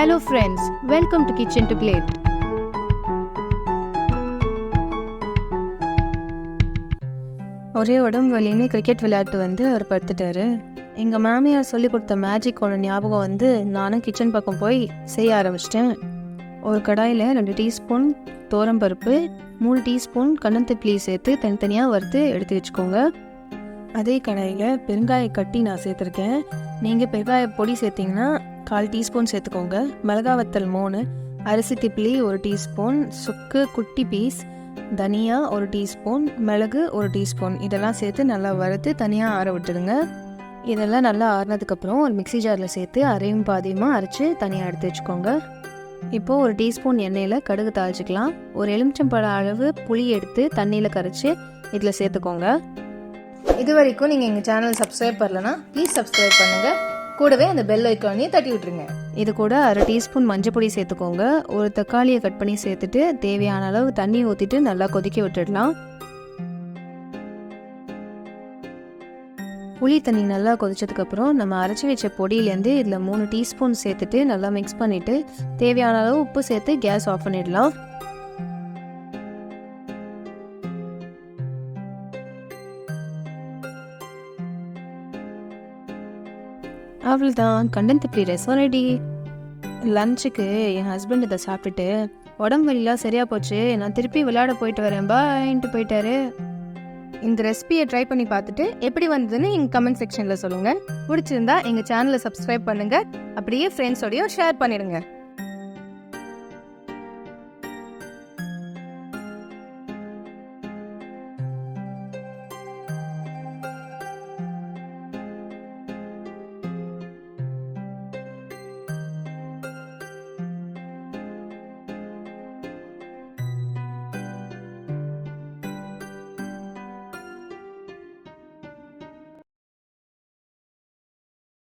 Hello friends, welcome to Kitchen to Plate. ஒரே உடம்பு வலின்னு கிரிக்கெட் விளையாட்டு வந்து அவர் படுத்துட்டாரு. எங்கள் மாமியார் சொல்லி கொடுத்த மேஜிக் ஒன்று ஞாபகம் வந்து நானும் கிச்சன் பக்கம் போய் செய்ய ஆரம்பிச்சிட்டேன். ஒரு கடாயில் ரெண்டு டீஸ்பூன் பருப்பு மூணு டீஸ்பூன் கண்ணந்திப்பிளி சேர்த்து தனித்தனியாக வறுத்து எடுத்து வச்சுக்கோங்க. அதே கடாயில் பெருங்காய கட்டி நான் சேர்த்துருக்கேன். நீங்கள் பெருங்காய பொடி சேர்த்திங்கன்னா கால் டீஸ்பூன் சேர்த்துக்கோங்க. மிளகா வத்தல் மூணு அரிசி திப்ளி ஒரு டீஸ்பூன் சுக்கு குட்டி பீஸ் தனியா ஒரு டீஸ்பூன் மிளகு ஒரு டீஸ்பூன். இதெல்லாம் சேர்த்து நல்லா வறுத்து தனியாக ஆற விட்டுடுங்க. இதெல்லாம் நல்லா ஆறினதுக்கப்புறம் ஒரு மிக்ஸி ஜாரில் சேர்த்து அரையும் பாதியமாக அரைச்சி தனியாக எடுத்து வச்சுக்கோங்க. இப்போது ஒரு டீஸ்பூன் எண்ணெயில் கடுகு தாளிச்சிக்கலாம். ஒரு எலுமிச்சம்பழ அளவு புளி எடுத்து தண்ணியில் கரைச்சி இதில் சேர்த்துக்கோங்க. இது வரைக்கும் நீங்கள் எங்கள் சேனல் சப்ஸ்கிரைப் பண்ணலன்னா ப்ளீஸ் சப்ஸ்கிரைப் பண்ணுங்கள் கூடவே அந்த பெல் ஐக்கானையும் தட்டி விட்டுருங்க. இது கூட அரை டீஸ்பூன் மஞ்சள் பொடி சேர்த்துக்கோங்க. ஒரு தக்காளியை கட் பண்ணி சேர்த்துட்டு தேவையான அளவு தண்ணி ஊற்றிட்டு நல்லா கொதிக்க விட்டுடலாம். புளி தண்ணி நல்லா கொதிச்சதுக்கப்புறம் நம்ம அரைச்சி வச்ச பொடியிலேருந்து இதில் மூணு டீஸ்பூன் சேர்த்துட்டு நல்லா மிக்ஸ் பண்ணிவிட்டு தேவையான அளவு உப்பு சேர்த்து கேஸ் ஆஃப் பண்ணிடலாம். அவ்வளோதான் கண்டன் திப்பி ரசம் ரெடி லஞ்சுக்கு என் ஹஸ்பண்ட் இதை சாப்பிட்டுட்டு உடம்பு வலிலாம் சரியாக போச்சு நான் திருப்பி விளையாட போயிட்டு வரேன். பாயின்ட்டு போயிட்டாரு. இந்த ரெசிபியை ட்ரை பண்ணி பார்த்துட்டு எப்படி வந்ததுன்னு எங்கள் கமெண்ட் செக்ஷனில் சொல்லுங்கள் பிடிச்சிருந்தா எங்கள் சேனலை சப்ஸ்கிரைப் பண்ணுங்கள் அப்படியே ஃப்ரெண்ட்ஸோடையும் ஷேர் பண்ணிடுங்க.